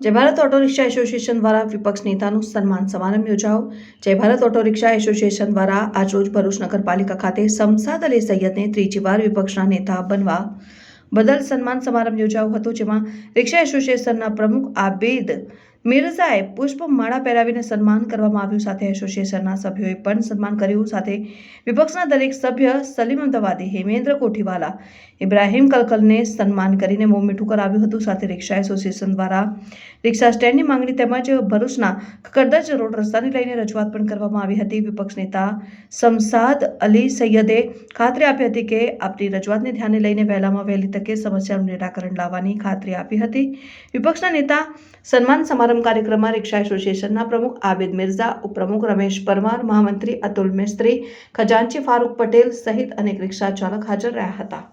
જય Bharat auto rickshaw association દ્વારા વિપક્ષ નેતાનું સન્માન સમારંભ યોજાયો. જય ભારત ઓટો રિક્ષા એસોસિએશન દ્વારા આજરોજ ભરૂચ નગરપાલિકા ખાતે સમસાદ અલી સૈયદને ત્રીજી વાર વિપક્ષના નેતા બનવા બદલ સન્માન સમારંભ યોજાયો હતો, જેમાં રિક્ષા એસોસિએશનના પ્રમુખ આબેદ મિર્ઝાએ પુષ્પમાળા પહેરાવીને સન્માન કરવામાં આવ્યું સાથે એસોસિએશનના સભ્યોએ પણ સન્માન કર્યું સાથે વિપક્ષના દરેક સભ્ય સલીમ અમદાવાદી, હેમેન્દ્ર કોઠીવાલા, ઇબ્રાહિમ કલકલને સન્માન કરીને મોં મીઠું કરાવ્યું હતું સાથે રિક્ષા એસોસિએશન દ્વારા. રિક્ષા સ્ટેન્ડની માંગણી તેમજ ભરૂચના કકરદજ રોડ રસ્તાને લઈને રજૂઆત પણ કરવામાં આવી હતી. વિપક્ષ નેતા સમસાદ અલી સૈયદે ખાતરી આપી હતી કે આપની રજૂઆતને ધ્યાને લઈને વહેલામાં વહેલી તકે સમસ્યાનું નિરાકરણ લાવવાની ખાતરી આપી હતી. વિપક્ષના નેતા સન્માન સમારંભ કાર્યક્રમમાં રિક્ષા એસોસિએશનના પ્રમુખ આબિદ મિર્ઝા, ઉપપ્રમુખ રમેશ પરમાર, મહામંત્રી અતુલ મિસ્ત્રી, ખજાનચી ફારૂક પટેલ સહિત અનેક રિક્ષા ચાલક હાજર રહ્યા હતા.